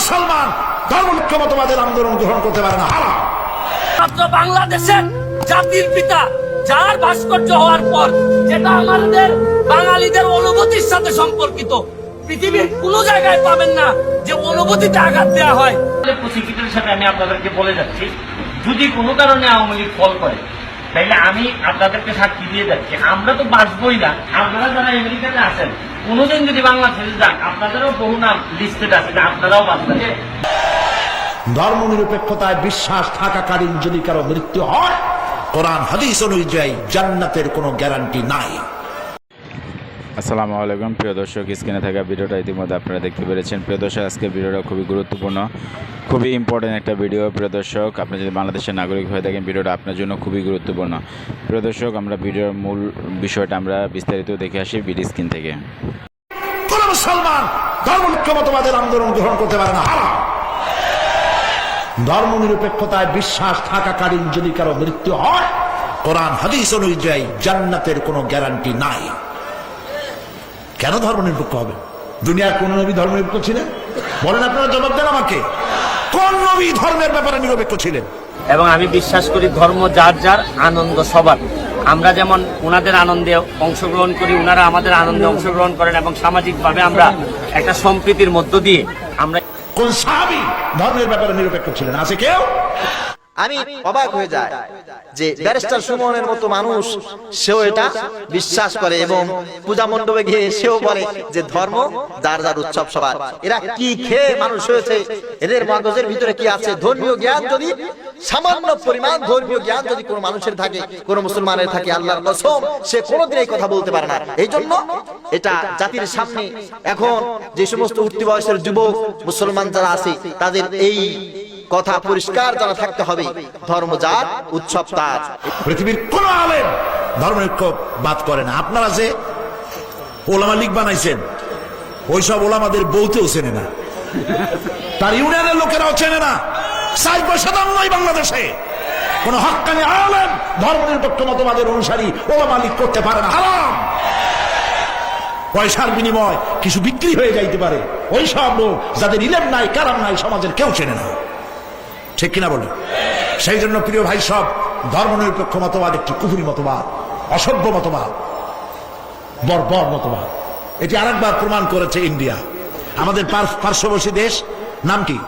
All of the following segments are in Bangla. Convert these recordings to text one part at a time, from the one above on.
মুসলমান ধর্মনিক্ষ মতবাদের আন্দোলন গ্রহণ করতে পারে না। মাত্র বাংলাদেশের জাতির পিতা যার ভাস্কর্য হওয়ার পর যেটা আমাদের বাঙালিদের অনুভূতির সাথে সম্পর্কিত পৃথিবীর কোন জায়গায় পাবেন না যে অনুভূতিতে আঘাত দেওয়া হয়। প্রসিকিউটরের সাথে আমি আপনাদেরকে বলে যাচ্ছি যদি কোনো কারণে আওয়ামী লীগ ফল করে তাইলে আমি আপনাদেরকে সাক্ষী দিয়ে যাচ্ছি। আমরা তো বাঁচবই না। আপনারা যারা আমেরিকাতে আছেন কোনোদিন যদি বাংলাদেশে যান আপনাদেরও বহু নাম লিস্টেড আছে আপনারাও বাঁচবেন। ধর্ম নিরপেক্ষতায় বিশ্বাস থাকাকালীন যদি কারও মৃত্যু হয়, কোরআন হাদিস অনুযায়ী জান্নাতের কোনো গ্যারান্টি নাই। আসসালামু আলাইকুম। প্রিয় দর্শক, স্ক্রিনে থাকা ভিডিওটা ইতিমধ্যে আপনারা দেখতে পেরেছেন। প্রিয় দর্শক আজকের ভিডিওটা খুবই গুরুত্বপূর্ণ, খুবই ইম্পর্টেন্ট একটা ভিডিও। প্রিয় দর্শক, আপনি যদি বাংলাদেশের নাগরিক হয়ে থাকেন, ভিডিওটা আপনার জন্য খুবই গুরুত্বপূর্ণ। প্রিয় দর্শক, আমরা ভিডিওর মূল বিষয়টা আমরা বিস্তারিত দেখে আসি বিডি স্ক্রিন থেকে। কোন মুসলমান ধর্মনিক্ষ মতবাদের আন্দোলন গ্রহণ করতে পারে না? হারাম। ধর্ম নিরপেক্ষতায় বিশ্বাস থাকাকালীন যদি কারও মৃত্যু হয়, কোরআন, হাদিস অনুযায়ী জান্নাতের কোনো গ্যারান্টি নাই। কেন ধর্ম নিরপেক্ষ হবে? দুনিয়ার কোন নবী ধর্ম নিরপেক্ষ ছিলেন? বলেন আপনারা জবাব দেন আমাকে। কোন নবী ধর্মের ব্যাপারে নিরপেক্ষ ছিলেন? এবং আমি বিশ্বাস করি ধর্ম যার যার আনন্দ সবার। আমরা যেমন ওনাদের আনন্দে অংশগ্রহণ করি ওনারা আমাদের আনন্দে অংশগ্রহণ করেন এবং সামাজিকভাবে আমরা একটা সম্প্রীতির মধ্য দিয়ে আমরা কোন সাহাবি ধর্মের ব্যাপারে নিরপেক্ষ ছিলেন? আছে কেউ? আমি অবাক হয়ে যায় যে ব্যারিস্টার সুমনের মতো মানুষ সেও এটা বিশ্বাস করে এবং পূজা মণ্ডপে গিয়ে সেও বলে যে ধর্ম যার যার উৎসব সবার। এরা কি খেয়ে মানুষ হয়েছে? এদের মগজের ভিতরে কি আছে? ধর্মীয় জ্ঞান যদি সামান্য পরিমাণ ধর্মীয় জ্ঞান যদি কোনো মানুষের থাকে কোনো মুসলমানের থাকে আল্লাহর কসম সে কোনোদিন এই কথা বলতে পারে না। এই জন্য এটা জাতির সামনে এখন যে সমস্ত উঠতি বয়সের যুবক মুসলমান যারা আছে তাদের এই কথা পরিষ্কার জানা থাকতে হবে। ধর্ম উৎসব তার। পৃথিবীর কোন আলেম ধর্মনিরপেক্ষ বাদ করে না। আপনারা যে ওলামা লীগ বানাইছেন, ওইসব ওলামাদের বউতেও চেনে না। তার ইউনিয়নের লোকেরাও চেনে না। নয় বাংলাদেশে। কোন হকানি আলেম ধর্মনিরপেক্ষ মতবাদের অনুসারী ওলামা লীগ করতে পারে না। হারাম! পয়সার বিনিময় কিছু বিক্রি হয়ে যাইতে পারে। ওই সব লোক যাদের ইলেম নাই কারাম নাই, সমাজের কেউ চেনে না। ঠিক কিনা বলি? সেই জন্য প্রিয় ভাই সব, ধর্মনিরপেক্ষ মতবাদ, একটি কুহুরি মতবাদ, অসভ্য মতবাদ, বর্বর মতবাদ। এটি আরেকবার প্রমাণ করেছে ইন্ডিয়া। আমাদের পার- পার্শ্ববর্তী দেশ, নাম কি?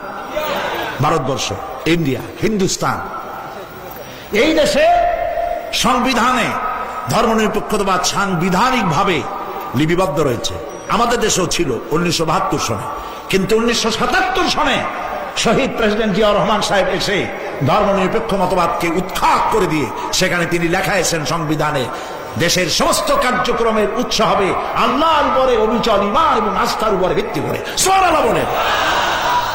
ভারতবর্ষ, ইন্ডিয়া, হিন্দুস্তান। এই দেশে সংবিধানে ধর্মনিরপেক্ষতাবাদ সাংবিধানিক ভাবে লিপিবদ্ধ রয়েছে। আমাদের দেশেও ছিল উনিশশো বাহাত্তর সনে। কিন্তু উনিশশো সাতাত্তর সনে শহীদ প্রেসিডেন্ট জিয়া রহমান সাহেব এসে ধর্মনিরপেক্ষ মতবাদকে উৎখাত করে দিয়ে সেখানে তিনি লেখা এসেছেন সংবিধানে, দেশের সমস্ত কার্যক্রমের উৎস হবে আল্লাহর উপরে অবিচল ইমান এবং আস্থার উপরে ভিত্তি করে। সোয়ার আল্লাহ বলেন।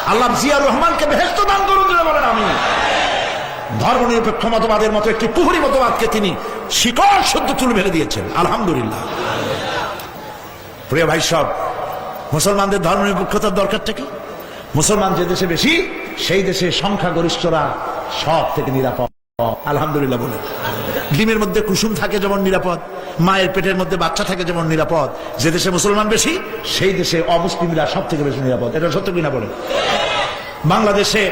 আল্লাহ জিয়াউর রহমানকে বেহেস্ত দান করুন বলেন আমি ধর্মনিরপেক্ষ মতবাদের মতো একটি পুহরি মতবাদকে তিনি শিকড় শুদ্ধ তুলে ফেলে দিয়েছেন। আলহামদুলিল্লাহ। প্রিয় ভাই সব, মুসলমানদের ধর্মনিরপেক্ষতার দরকারটা কি? মুসলমান যে দেশে বেশি, সেই দেশে সংখ্যাগরিষ্ঠরা সব থেকে নিরাপদ। আলহামদুলিল্লাহ বলে। ডিমের মধ্যে কুসুম থাকে যেমন নিরাপদ, মায়ের পেটের মধ্যে বাচ্চা থাকে যেমন নিরাপদ। যে দেশে মুসলমান বেশি, সেই দেশে অমুসলিমরা সব থেকে বেশি নিরাপদ। এটা সত্য কিনা বলে বাংলাদেশে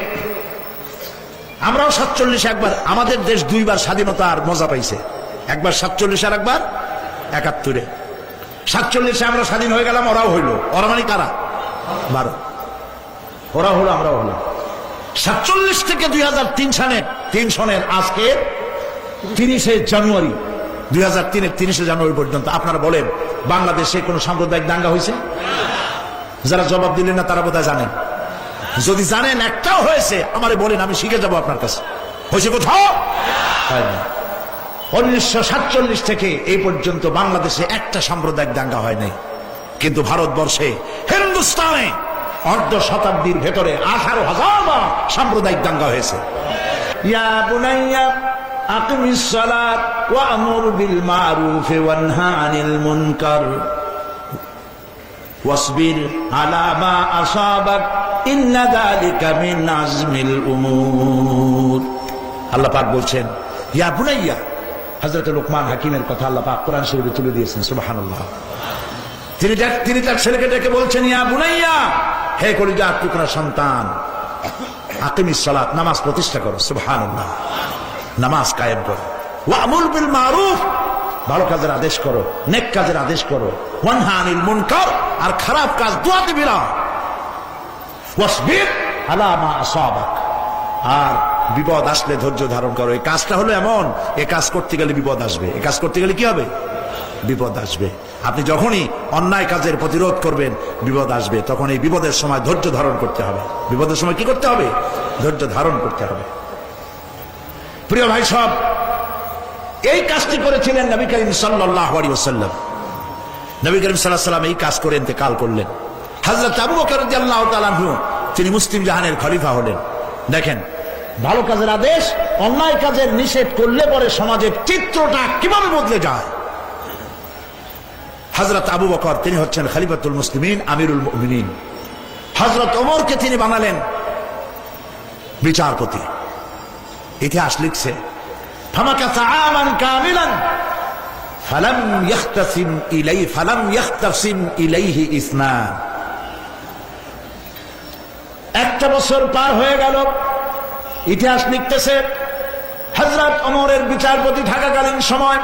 আমরাও সাতচল্লিশ একবার, আমাদের দেশ দুইবার স্বাধীনতার মজা পাইছে। একবার সাতচল্লিশ আর একবার একাত্তরে। সাতচল্লিশে আমরা স্বাধীন হয়ে গেলাম, ওরাও হইল। ওরা মানে কারা? বারো ওরা হলো আমরা হলো সাতচল্লিশ থেকে দুই হাজার তিন সালের তিন সনের আজকে তিরিশে জানুয়ারি, দুই হাজার তিনের তিরিশে জানুয়ারি পর্যন্ত আপনারা বলেন, বাংলাদেশে কোনো সাম্প্রদায়িক দাঙ্গা হয়েছে? যারা জবাব দিলেন না, তারা বোধহয় জানেন। যদি জানেন, একটাও হয়েছে, আমারে বলেন, আমি শিখে যাব আপনার কাছে। হয়েছে কোথাও? উনিশশো সাতচল্লিশ থেকে এই পর্যন্ত বাংলাদেশে একটা সাম্প্রদায়িক দাঙ্গা হয় নাই। কিন্তু ভারতবর্ষে, হিন্দুস্তানে অর্ধ শতাব্দীর ভেতরে আঠারো হাজার বার সাম্প্রদায়িক দাঙ্গা হয়েছে ইয়া বুনাইয়া আকিমিস সালাত ওয়া আমুর বিল মারুফ ওয়ানহা আনিল মুনকার واصبر على ما أصابك إن ذلك من عزم الأمور আল্লাহ পাক বলছেন ইয়া বুনাইয়া হযরত লোকমান হাকিমের কথা আল্লাহ পাক কোরআন শরীফে তুলে দিয়েছেন সুবহানাল্লাহ তিনি ডাক- তিনি তার ছেলেকে ডেকে বলছেন ইয়া বুনাইয়া হে কলিজা, টুকরা সন্তান। আকিমিস সালাত, নামাজ প্রতিষ্ঠা করো, সুবহানাল্লাহ। নামাজ কায়েম করো। ওয়ামুল বিল মারুফ ভালো কাজের আদেশ করো, নেক কাজের আদেশ করো। ওয়ানহা আনিল মুনকার, আর খারাপ কাজ দুয়াতে বিরাও ওয়াসবির আলা মা আসাবাক। আর বিপদ আসলে ধৈর্য ধারণ করো। এই কাজটা হলো এমন, এ কাজ করতে গেলে বিপদ আসবে। এ কাজ করতে গেলে কি হবে? বিপদ আসবে। আপনি যখনই অন্যায় কাজের প্রতিরোধ করবেন, বিপদ আসবে। তখন এই বিপদের সময় ধৈর্য ধারণ করতে হবে। বিপদের সময় কি করতে হবে? ধৈর্য ধারণ করতে হবে। প্রিয় ভাই সব, এই কাজটি করেছিলেন নবী করিম সাল্লাহ আলী ওসাল্লাম নবী করিম সাল্লাহ সাল্লাম এই কাজ করে ইন্তেকাল করলেন। হাজরত আবু বকর রাদিয়াল্লাহু তাআলা আনহু, তিনি মুসলিম জাহানের খলিফা হলেন। দেখেন, ভালো কাজের আদেশ, অন্যায় কাজের নিষেধ করলে পরে সমাজের চিত্রটা কীভাবে বদলে যায়? হজরত আবু বকর, তিনি হচ্ছেন খলিফাতুল মুসলিমিন, আমিরুল মুমিনিন। হজরত ওমরকে তিনি বানালেন বিচারপতি। ইতিহাস লিখছে একটা বছর পার হয়ে গেল, ইতিহাস লিখতেছে হজরত অমরের বিচারপতি থাকাকালীন সময়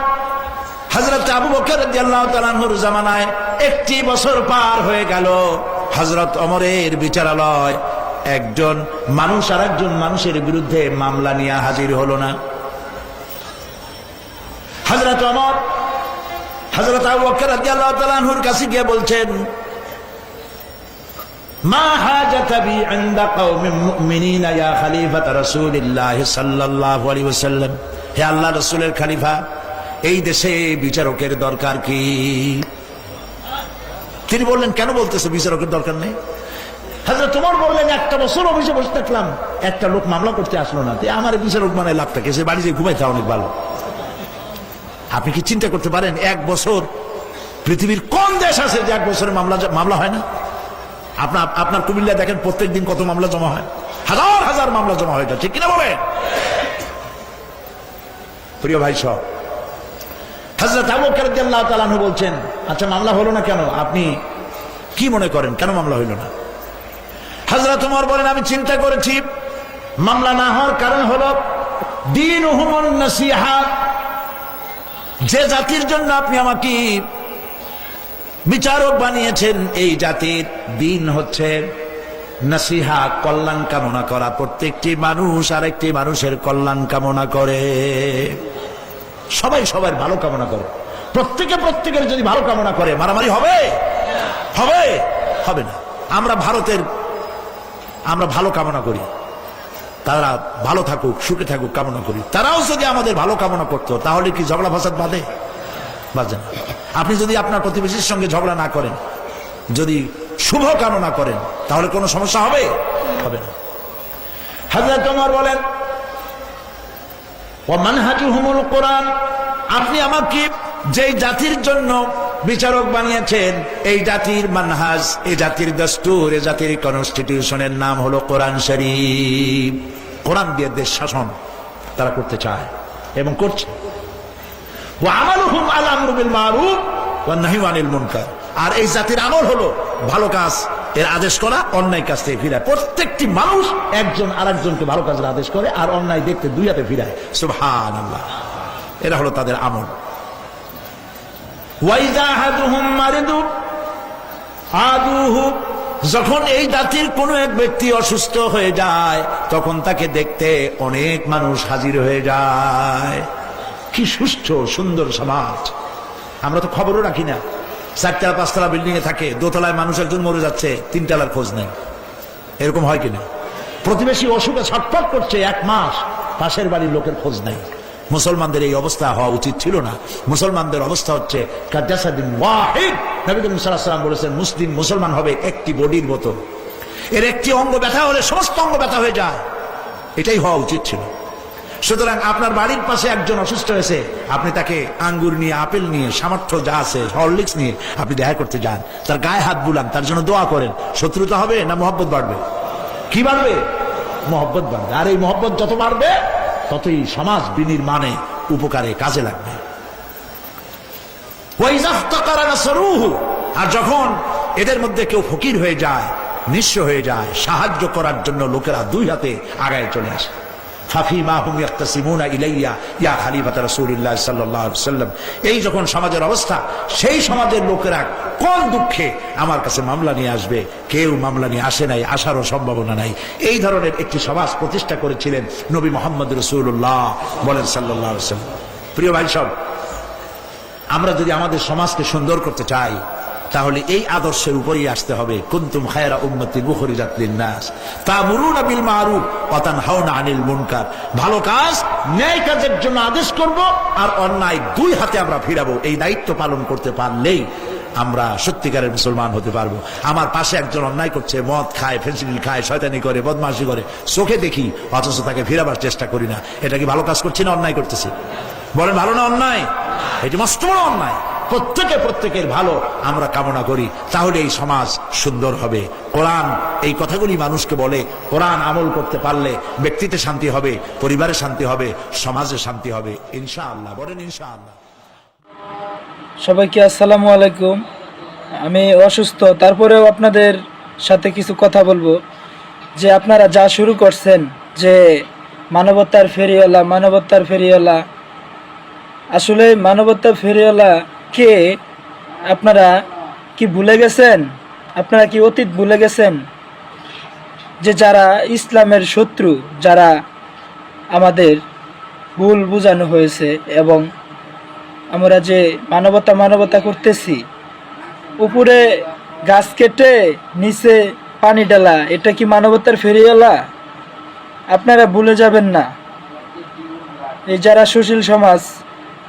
হজরত আবু বকর রাদিয়াল্লাহু জামানায় একটি বছর পার হয়ে গেল। হজরত অমরের বিচারালয়, একজন মানুষ আর একজন মানুষের বিরুদ্ধে মামলা নিয়ে হাজির হলো না। হজরত অমর হজরত আবু বকর তাআলার কাছে গিয়ে বলছেন, মা ওয়াসাল্লাম? হে আল্লাহ রাসূলের খলিফা এই দেশে বিচারকের দরকার কি? তিনি বললেন, কেন বলতেছে বিচারকের দরকার নেই? হাজরা তোমার বললেন, একটা বছর অফিসে বসে থাকলাম, একটা লোক মামলা করতে আসলো না। আমার বিচারক মানে লাভটা সে বাড়ি যে ঘুমাইতে অনেক ভালো। আপনি কি চিন্তা করতে পারেন, এক বছর পৃথিবীর কোন দেশ আছে যে এক বছরে মামলা মামলা হয় না? আপনার আপনার কুমিল্লা দেখেন, প্রত্যেক দিন কত মামলা জমা হয়। হাজার হাজার মামলা জমা হয়ে যায় ঠিক কিনা বলে প্রিয় ভাই সব হজরত আবু কারদাল্লাহ তালানহু বলছেন আচ্ছা মামলা হলো না কেন? আপনি কি মনে করেন? কেন মামলা হইল না? হজরত উমর বলেন, আমি চিন্তা করেছি, মামলা না হওয়ার কারণ হলো দিন হুমন নসিহা যে জাতির জন্য আপনি আমাকে বিচারক বানিয়েছেন, এই জাতির দিন হচ্ছে নসিহা কল্যাণ কামনা করা। প্রত্যেকটি মানুষ আরেকটি মানুষের কল্যাণ কামনা করে। সবাই সবার ভালো কামনা করে। প্রত্যেকে প্রত্যেকের যদি ভালো কামনা করে, মারামারি হবে? হবে? হবে না। আমরা ভারতের, আমরা ভালো কামনা করি। তারা ভালো থাকুক, সুখে থাকুক কামনা করি। তারাও যদি আমাদের ভালো কামনা করতো, তাহলে কি ঝগড়া ফাসাদ বাঁধে? বাজে না। আপনি যদি আপনার প্রতিবেশীর সঙ্গে ঝগড়া না করেন, যদি শুভ কামনা করেন, তাহলে কোনো সমস্যা হবে? হবে না। হাজরত তোমার বলেন কোরআন, আপনি আমাকে যেই জাতির জন্য বিচারক বানিয়েছেন, এই জাতির মানহাজ, এই জাতির দস্তুর, এই জাতির কনস্টিটিউশনের নাম হলো কোরআন শরীফ। কোরআন দিয়ে দেশ শাসন তারা করতে চায় এবং করছে। আর এই জাতির আমল হলো ভালো কাজ এর আদেশ করা অন্যায় কাজ থেকে ফিরায়। প্রত্যেকটি মানুষ একজন আরেকজনকে ভালো কাজের আদেশ করে আর অন্যায় দেখতে দুই হাতে ফিরায়। সুবহানাল্লাহ। এরা হলো তাদের আমল। যখন এই জাতির কোন এক ব্যক্তি অসুস্থ হয়ে যায়, তখন তাকে দেখতে অনেক মানুষ হাজির হয়ে যায়। কি সুস্থ সুন্দর সমাজ। আমরা তো খবরও রাখি না। চারতলা, পাঁচতলা বিল্ডিং এ থাকে, দোতলায় মানুষ একজন মরে যাচ্ছে, তিনতলার খোঁজ নেই এরকম হয় কিনা? প্রতিবেশী অসুখে ছটফট করছে এক মাস, পাশের বাড়ির লোকের খোঁজ নেই মুসলমানদের এই অবস্থা হওয়া উচিত ছিল না। মুসলমানদের অবস্থা হচ্ছে বলেছেন, মুসলিম, মুসলমান হবে একটি বডির মতো। এর একটি অঙ্গ ব্যথা হলে সমস্ত অঙ্গ ব্যথা হয়ে যায়। এটাই হওয়া উচিত ছিল। সুতরাং আপনার বাড়ির পাশে একজন অসুস্থ হয়েছে, আপনি তাকে আঙ্গুর নিয়ে, আপেল নিয়ে, সামর্থ্য যা আছে, হরলিক্স নিয়ে আপনি দেখা করতে যান। তার গায়ে হাত বুলান, তার জন্য দোয়া করেন। শত্রুতা হবে না মোহব্বত বাড়বে? কি বাড়বে? মোহব্বত বাড়বে। আর এই মোহব্বত যত বাড়বে, ততই সমাজ বিনির্মাণে উপকারে কাজে লাগবে। আর যখন এদের মধ্যে কেউ ফকির হয়ে যায়, নিঃস্ব হয়ে যায়, সাহায্য করার জন্য লোকেরা দুই হাতে আগায় চলে আসে। ফাফি মা হুম ইয়াক্তাসিমুনা ইলাইয়া, ইয়া খালিফাত রাসূলুল্লাহ সাল্লাল্লাহু আলাইহি সাল্লাম এই যখন সমাজের অবস্থা, সেই সমাজের লোকেরা কোন দুঃখে আমার কাছে মামলা নিয়ে আসবে? কেউ মামলা নিয়ে আসে নাই, আসারও সম্ভাবনা নাই। এই ধরনের একটি সমাজ প্রতিষ্ঠা করেছিলেন নবী মোহাম্মদ রসুল্লাহ বলেন সাল্লাম প্রিয় ভাই সব, আমরা যদি আমাদের সমাজকে সুন্দর করতে চাই তাহলে এই আদর্শের উপরেই আসতে হবে। কুন্তুম খায়রা উম্মতি বুখরিজাত লিন্নাস। তামুরুনা বিল মারুফ ওয়া তানহাউনা আনিল মুনকার। ভালো কাজ, ন্যায় কাজের জন্য আদেশ করব, আর অন্যায় দুই হাতে আমরা ফিরাবো। এই দায়িত্ব পালন করতে পারলেই আমরা সত্যিকারের মুসলমান হতে পারব। আমার পাশে একজন অন্যায় করছে, মদ খায় ফেন্সিডিল খায়, শয়তানি করে, বদমাশি করে। চোখে দেখি, অথচ তাকে ফিরাবার চেষ্টা করি না। এটা কি ভালো কাজ করছি না অন্যায় করতেছি? বলেন ভালো না অন্যায়? এটি মস্ত বড় অন্যায়। প্রত্যেকে প্রত্যেকের ভালো আমরা কামনা করি। তাহলে এই সমাজ সুন্দর হবে। কোরআন, এই কথাগুলি মানুষকে বলে, কোরআন আমল করতে পারলে ব্যক্তিতে শান্তি হবে, পরিবারে শান্তি হবে, সমাজে শান্তি হবে। ইনশাআল্লাহ, বলেন ইনশাআল্লাহ। সবাইকে আসসালামু আলাইকুম। আমি অসুস্থ, তারপরেও আপনাদের সাথে কিছু কথা বলব। যে আপনারা যা শুরু করছেন, যে মানবতার ফেরিওয়ালা মানবতার ফেরিওয়ালা, আসলে মানবতার ফেরিওয়ালা কে আপনারা কি ভুলে গেছেন? আপনারা কি অতীত ভুলে গেছেন? যে যারা ইসলামের শত্রু, যারা আমাদের ভুল বোঝানো হয়েছে এবং আমরা যে মানবতা মানবতা করতেছি, উপরে গাছ কেটে নিচে পানি ডালা এটা কি মানবতার ফেরিওয়ালা? আপনারা ভুলে যাবেন না। এই যারা সুশীল সমাজ,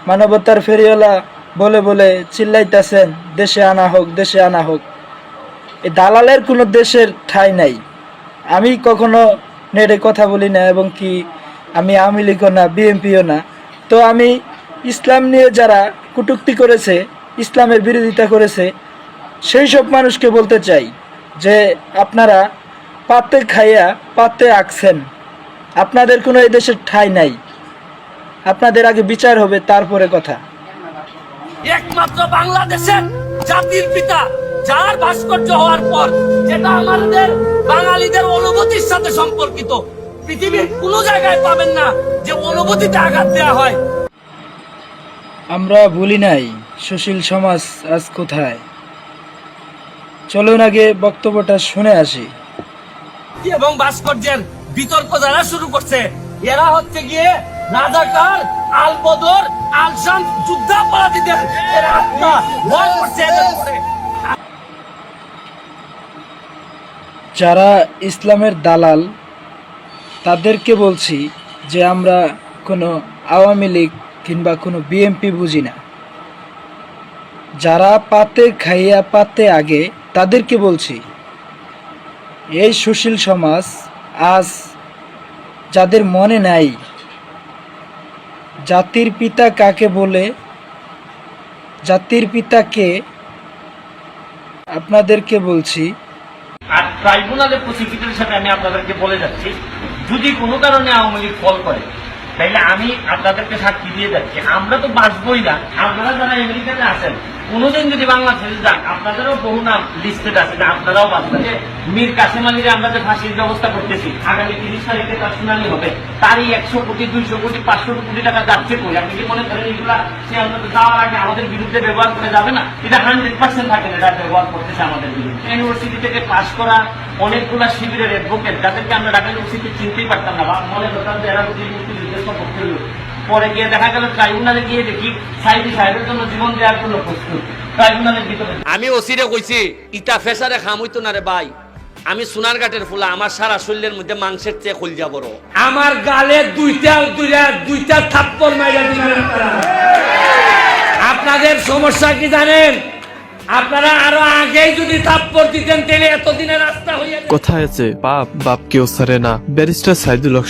মানবতার ফেরিওয়ালা বলে বলে চিল্লাইতেছেন, দেশে আনা হোক, দেশে আনা হোক। এই দালালের কোনো দেশের ঠাঁই নাই। আমি কখনো নেটে কথা বলি না এবং কি আমি আওয়ামী লীগও না, বিএনপিও না। তো আমি ইসলাম নিয়ে যারা কটূক্তি করেছে, ইসলামের বিরোধিতা করেছে, সেই সব মানুষকে বলতে চাই যে আপনারা পাতে খাইয়া পাতে আঁকছেন। আপনাদের কোনো এই দেশের ঠাঁই নাই। আপনাদের আগে বিচার হবে, তারপরে কথা। একমাত্র বাংলাদেশের জাতির পিতা যার ভাস্কর্য হওয়ার পর যেটা আমাদের বাঙালিদের অনুভূতির সাথে সম্পর্কিত পৃথিবীর কোনো জায়গায় পাবেন না যে অনুভূতিতে আঘাত দেওয়া হয়। আমরা ভুলি নাই সুশীল সমাজ আজ কোথায়? চলুন আগে বক্তব্যটা শুনে আসি। এবং ভাস্কর্যের বিতর্ক যারা শুরু করছে এরা হচ্ছে গিয়ে রাজাকার আল বদর আল শাম যুদ্ধাপরাধীদের এরা আত্মা ভয় করছে এদের উপরে। যারা ইসলামের দালাল তাদেরকে বলছি যে আমরা কোনো আওয়ামী লীগ কিংবা কোনো বিএমপি বুঝি না যারা পাতে খাইয়া পাতে আগে তাদেরকে বলছি এই সুশীল সমাজ আজ যাদের মনে নাই জাতির পিতা কাকে বলে? জাতির পিতাকে আপনাদেরকে বলছি। আর ট্রাইব্যুনালের প্রসিকিউটর সাথে আমি আপনাদেরকে বলে যাচ্ছি, যদি কোনো কারণে আওয়ামী লীগ ফল করে তাইলে আমি আপনাদেরকে সাক্ষী দিয়ে যাচ্ছি। আমরা তো বাঁচবই না। আপনারা যারা আমেরিকাতে আছেন কোনোদিন যদি বাংলাদেশে যান আপনাদেরও বহু নাম লিস্টেড আছে আপনারাও বাঁচবেন। যে মীর কাসেম আলীর আমরা যে ফাঁসির ব্যবস্থা করতেছি, আগামী তিরিশ তারিখে তার শুনানি হবে। তারই একশো কোটি, দুইশো কোটি, পাঁচশো কোটি টাকা যাচ্ছে কই? আপনি কি মনে করেন এগুলা সে অন্তত যাওয়ার আগে আমাদের বিরুদ্ধে ব্যবহার করে যাবে না? এটা হান্ড্রেড পার্সেন্ট থাকে এটা ব্যবহার করতেছে আমাদের বিরুদ্ধে। ইউনিভার্সিটি থেকে পাশ করা অনেকগুলা শিবিরের অ্যাডভোকেট যাদেরকে আমরা ঢাকা ইউনিভার্সিটি চিনতেই পারতাম না, বা মনে করতাম যে এরা মুক্তিযুদ্ধের সপক্ষে লোক। পরে গিয়ে দেখা গেল ট্রাইব্যুনালে গিয়ে দেখি সাইদি সাহেবের জন্য জীবন দেওয়ার জন্য প্রস্তুত। ট্রাইব্যুনালের ভিতরে। আমি ওসিরে কইছি ইটা ফেসারে খাম হইতো না রে ভাই। আমি সোনার ঘাটের ফুলা আমার সারা শরীরের মধ্যে মাংসের চেয়ে খলজা বড়। আমার গালে দুইটা দুইটা দুইটা থাপ্পড় মাইরা দিবেন আপনারা। আপনাদের সমস্যা কি জানেন? আপনারা আরও আগেই যদি থাপ্পড় দিতেন, তাহলে এতদিনের রাস্তা হইয়া। কথায় আছে? বাপ বাপ কেউ না। ব্যারিস্টার সাইদুল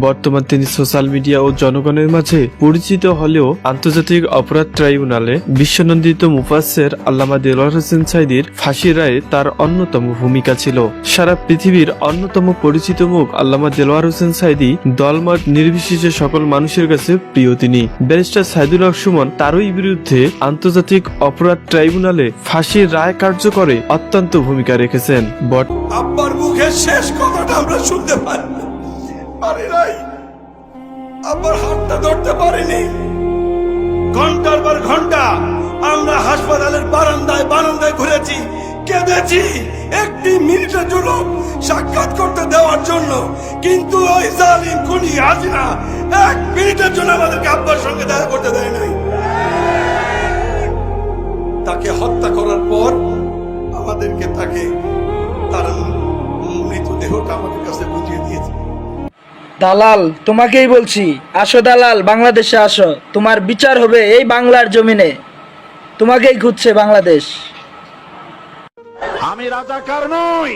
বর্তমান তিনি সোশ্যাল মিডিয়া ও জনগণের মাঝে পরিচিত হলেও আন্তর্জাতিক অপরাধ ট্রাইব্যুনালে বিশ্বনন্দিত মুফাসের আল্লামা দেলোয়ার হোসেন সাইদির ফাঁসি রায়ে তার অন্যতম ভূমিকা ছিল। সারা পৃথিবীর অন্যতম পরিচিত মুখ আল্লামা দেলোয়ার হোসেন সাইদি, দলমত নির্বিশেষে সকল মানুষের কাছে প্রিয় তিনি। ব্যারিস্টার সাইদুল হক তারই বিরুদ্ধে আন্তর্জাতিক অপরাধ ট্রাইব্যুনালে ফাঁসির রায় কার্যকরে অত্যন্ত ভূমিকা রেখেছেন। বট আব্বার মুখে শেষ কথাটা আমরা শুনতে পারি পারি নাই। আব্বার হাতটা ধরতে পারিনি। ঘণ্টার পর ঘণ্টা আমরা হাসপাতালের বারান্দায় বারান্দায় ঘুরেছি, কেঁদেছি। একটি মিনিটের জন্য সাক্ষাৎ করতে দেওয়ার জন্য। কিন্তু ওই জালিম খুনি হাজিরা এক মিনিটের জন্য আমাদেরকে আব্বার সঙ্গে দেখা করতে দেয় নাই। তাকে হত্যা করার পর আমাদেরকে তাকে তার মৃতদেহটা আমাদের কাছে বুঝিয়ে দিয়েছে। দালাল তোমাকেই বলছি আসো দালাল বাংলাদেশে আসো। তোমার বিচার হবে এই বাংলার জমিনে। তোমাকেই খুঁজছে বাংলাদেশ। আমি রাজাকার নই।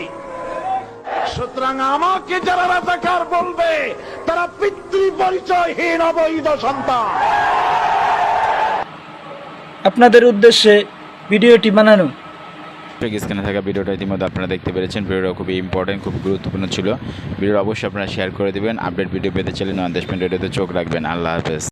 সুতরাং আমাকে যারা রাজাকার বলবে তারা পিতৃ পরিচয়হীন অবৈধ সন্তান। আপনাদের উদ্দেশ্যে ভিডিওটি বানানো। স্ক্রিনে থাকা ভিডিওটা ইতিমধ্যে আপনারা দেখতে পেরেছেন। ভিডিওটা খুবই ইম্পর্টেন্ট খুব গুরুত্বপূর্ণ ছিল। ভিডিওটা অবশ্যই আপনারা শেয়ার করে দেবেন। আপডেট ভিডিও পেতে চাইলে নয় দেশ রেডিওতে চোখ রাখবেন। আল্লাহ হাফেজ।